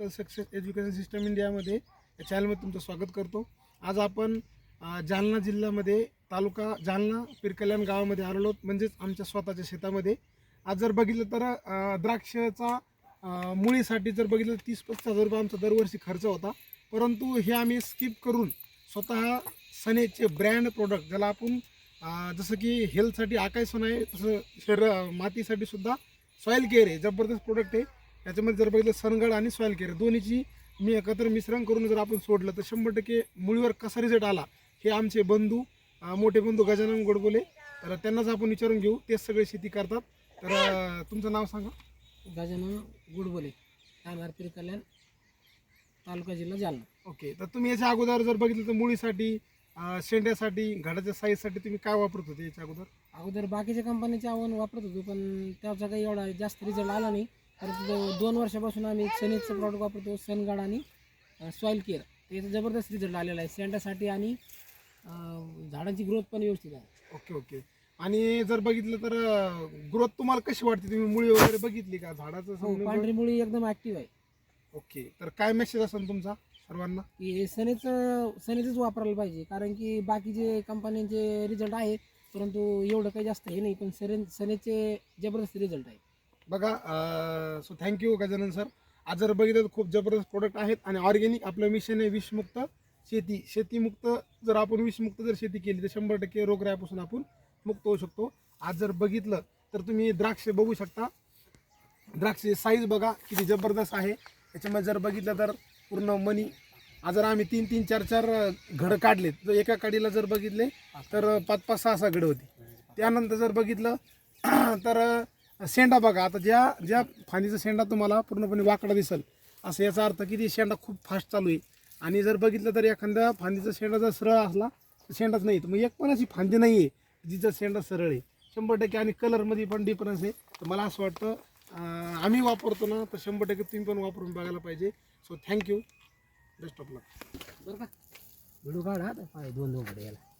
Success education system इंडियामध्ये या चॅनलमध्ये तुमचं स्वागत करतो. आज आपण जालना जिल्ह्यामध्ये तालुका जालना पिरकल्याण गावामध्ये आलेलो म्हणजेच आमच्या स्वतःच्या शेतामध्ये. आज जर बघितलं तर द्राक्षचा द्राक्षाचा मुळीसाठी जर बघितलं तर तीस पस्तीस हजार रुपये आमचा दरवर्षी खर्च होता. परंतु हे आम्ही स्किप करून स्वतः सनेचे ब्रँड प्रोडक्ट ज्याला आपण जसं की हेल्थसाठी आकायसन आहे तसं शरीर मातीसाठी सुद्धा सॉईल केअर आहे. जबरदस्त प्रोडक्ट आहे. त्याच्यामध्ये जर बघितलं सनगड आणि सॉईल केअर दोन्हीची मी एकत्र मिश्रण करून जर आपण सोडलं तर शंभर टक्के मुळीवर कसा रिझल्ट आला हे आमचे बंधू मोठे बंधू गजानन गोडबोले तर त्यांनाच आपण विचारून घेऊ तेच सगळे शेती करतात. तर तुमचं नाव सांगा. गजानन गुडबोले राहणार कल्याण तालुका जिल्हा जालना. ओके तर तुम्ही याच्या अगोदर जर बघितलं तर मुळीसाठी शेंड्यासाठी घाडाच्या साईजसाठी तुम्ही काय वापरत होते याच्या अगोदर? अगोदर बाकीच्या कंपनीचे आव्हान वापरत होतो पण त्याचा काही एवढा जास्त रिझल्ट आला नाही. परंतु दोन वर्षापासून आम्ही सनीचं प्रॉडक्ट वापरतो सनगार्ड आणि सॉईल केअर त्याचा जबरदस्त रिझल्ट आलेला आहे. सेंडासाठी आणि झाडांची ग्रोथ पण व्यवस्थित आहे. Okay okay. आणि जर बघितलं तर ग्रोथ तुम्हाला कशी वाटते? तुम्ही मुळी वगैरे बघितली का? झाडाचं हो समजा- पांढरी मुळी एकदम ॲक्टिव्ह आहे. ओके. तर काय मेसेज असेल तुमचा सर्वांना? की सनीचं सनीचंच वापरायला पाहिजे. कारण की बाकीचे कंपन्यांचे रिझल्ट आहे परंतु एवढं काही जास्त हे नाही पण सरे सनीचे जबरदस्त रिझल्ट आहे. बघा सो थँक्यू गजानन सर आज जर बघितलं तर खूप जबरदस्त प्रोडक्ट आहेत आणि ऑर्गॅनिक आपलं मिशन आहे विषमुक्त शेती. शेतीमुक्त जर आपण विषमुक्त जर शेती केली तर शंभर टक्के रोगरायापासून आपण मुक्त होऊ शकतो. आज जर बघितलं तर तुम्ही द्राक्ष बघू शकता. द्राक्ष साईज बघा किती जबरदस्त आहे. त्याच्यामध्ये जर बघितलं तर पूर्ण मनी आज जर आम्ही तीन तीन चार चार घडं काढलेत जर एका काडीला जर बघितले तर पाच पाच सहा सहा घडं होती. त्यानंतर जर बघितलं तर शेंडा बघा आता ज्या ज्या फांदीचा शेंडा तुम्हाला पूर्णपणे वाकडा दिसेल असं याचा अर्थ की ती शेंडा खूप फास्ट चालू आहे. आणि जर बघितलं तर एखाद्या फांदीचा शेंडा जर सरळ असला तर शेंडाच नाही. तर मग एक पण अशी फांदी नाही आहे जिचा शेंडा सरळ आहे. शंभर टक्के आणि कलरमध्ये पण डिफरन्स आहे. तर मला असं वाटतं आम्ही वापरतो ना तर शंभर टक्के तुम्ही पण वापरून बघायला पाहिजे. So thank you best of luck बरं का? व्हिडिओ काढा पाय दोन दोन याला